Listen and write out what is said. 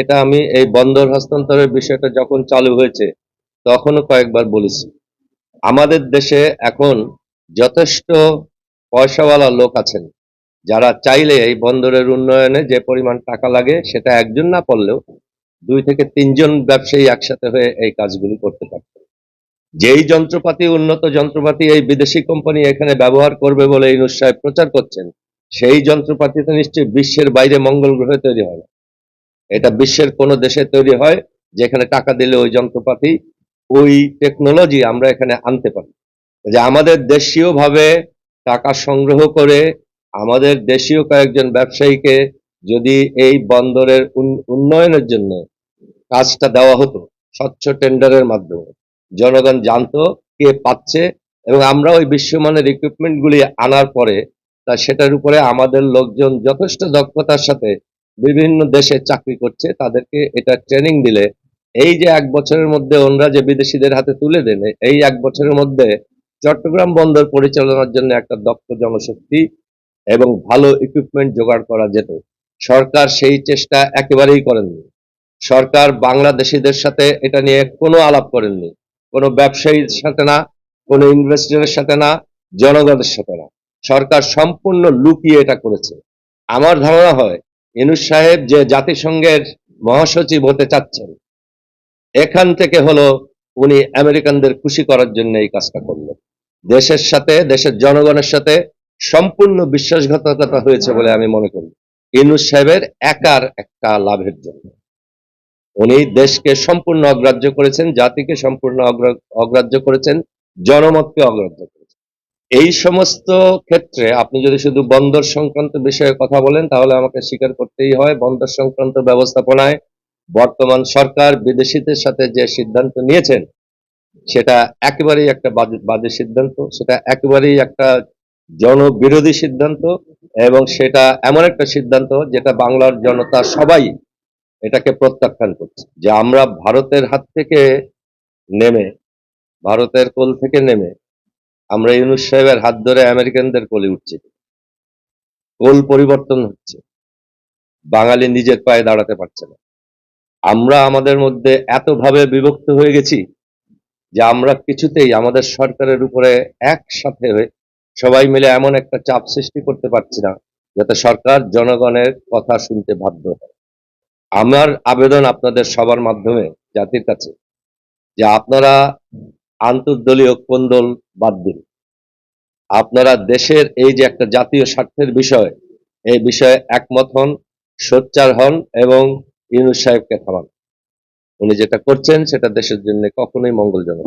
এটা আমি এই বন্দর হস্তান্তরের বিষয়টা যখন চালু হয়েছে, তখনও কয়েকবার বলেছি। আমাদের দেশে এখন যথেষ্ট পয়সাওয়ালা লোক আছেন, যারা চাইলে এই বন্দরের উন্নয়নে যে পরিমাণ টাকা লাগে সেটা একজন না পড়লেও দুই থেকে তিনজন ব্যবসায়ী একসাথে হয়ে এই কাজগুলি করতে পারত যেই যন্ত্রপাতি, উন্নত যন্ত্রপাতি এই বিদেশি কোম্পানি এখানে ব্যবহার করবে বলে ইনুস সাহেব প্রচার করছেন, সেই যন্ত্রপাতি তো নিশ্চয়ই বিশ্বের বাইরে মঙ্গল গ্রহে তৈরি হয় না এটা বিশ্বের কোনো দেশে তৈরি হয় যেখানে টাকা দিলে ওই যন্ত্রপাতি, ওই টেকনোলজি আমরা এখানে আনতে পারি। যে আমাদের দেশীয় ভাবে টাকা সংগ্রহ করে আমাদের দেশীয় কয়েকজন ব্যবসায়ীকে যদি এই বন্দরের উন- উন্নয়নের জন্য কাজটা দেওয়া হতো, স্বচ্ছ টেন্ডারের মাধ্যমে, জনগণ জানতো কে পাচ্ছে এবং আমরা ওই বিশ্বমানের ইকুইপমেন্ট গুলি আনার পরে তা সেটার উপরে আমাদের লোকজন যথেষ্ট দক্ষতার সাথে বিভিন্ন দেশে চাকরি করছে, তাদেরকে এটা ট্রেনিং দিলে এই যে এক বছরের মধ্যে ওনরা যে বিদেশিদের হাতে তুলে দেন এই এক বছরের মধ্যে চট্টগ্রাম বন্দর পরিচালনার জন্য একটা দক্ষ জনশক্তি এবং ভালো ইকুইপমেন্ট জোগাড় করা যেত। সরকার সেই চেষ্টা একেবারেই করেননি। সরকার বাংলাদেশিদের সাথে এটা নিয়ে কোনো আলাপ করেননি। কোনো ব্যবসায়ীর সাথে না, কোনো ইনভেস্টরের সাথে না, জনগণের সাথে না। সরকার সম্পূর্ণ লুকিয়ে এটা করেছে। আমার ধারণা হয় ইনুস সাহেব যে জাতিসংঘের মহাসচিব হতে চাচ্ছেন, এখান থেকে হলো উনি আমেরিকানদের খুশি করার জন্য এই কাজটা করলেন। দেশের সাথে, দেশের জনগণের সাথে সম্পূর্ণ বিশ্বাসঘাতকতা হয়েছে বলে আমি মনে করি। ইনুস সাহেবের একার একটা লাভের জন্য। উনি দেশকে সম্পূর্ণ অগ্রাহ্য করেছেন, জাতিকে সম্পূর্ণ অগ্রা- অগ্রাহ্য করেছেন, জনমতকে অগ্রাহ্য করেছেন। এই সমস্ত ক্ষেত্রে আপনি যদি শুধু বন্দর সংক্রান্ত বিষয়ে কথা বলেন, তাহলে আমাকে স্বীকার করতেই হয় বন্দর সংক্রান্ত ব্যবস্থাপনায় বর্তমান সরকার বিদেশিদের সাথে যে সিদ্ধান্ত নিয়েছেন, সেটা একেবারেই একটা বাজে- সিদ্ধান্ত, সেটা একেবারেই একটা জনবিরোধী সিদ্ধান্ত এবং সেটা এমন একটা সিদ্ধান্ত যেটা বাংলার জনতা সবাই এটাকে প্রত্যাখ্যান করছে। যে আমরা ভারতের হাত থেকে নেমে, ভারতের কোল থেকে নেমে আমরা ইউনুস সাহেবের হাত ধরে আমেরিকানদের কোলে উঠছি। কোল পরিবর্তন হচ্ছে। বাঙালি নিজের পায়ে দাঁড়াতে পারছে না। আমরা আমাদের মধ্যে এতভাবে বিভক্ত হয়ে গেছি যে আমরা কিছুতেই আমাদের সরকারের উপরে একসাথে হয়ে সবাই মিলে এমন একটা চাপ সৃষ্টি করতে পারছি না যাতে সরকার জনগণের কথা শুনতে বাধ্য হয়। আমার আবেদন আপনাদের সবার মাধ্যমে জাতির কাছে যে আপনারা আন্তর্দলীয় কোন্দল বাদ দিন আপনারা দেশের এই যে একটা জাতীয় স্বার্থের বিষয়, এই বিষয়ে একমত হন, সোচ্চার হন এবং ইউনুস সাহেবকে থামান উনি যেটা করছেন, সেটা দেশের জন্য কখনোই মঙ্গলজনক।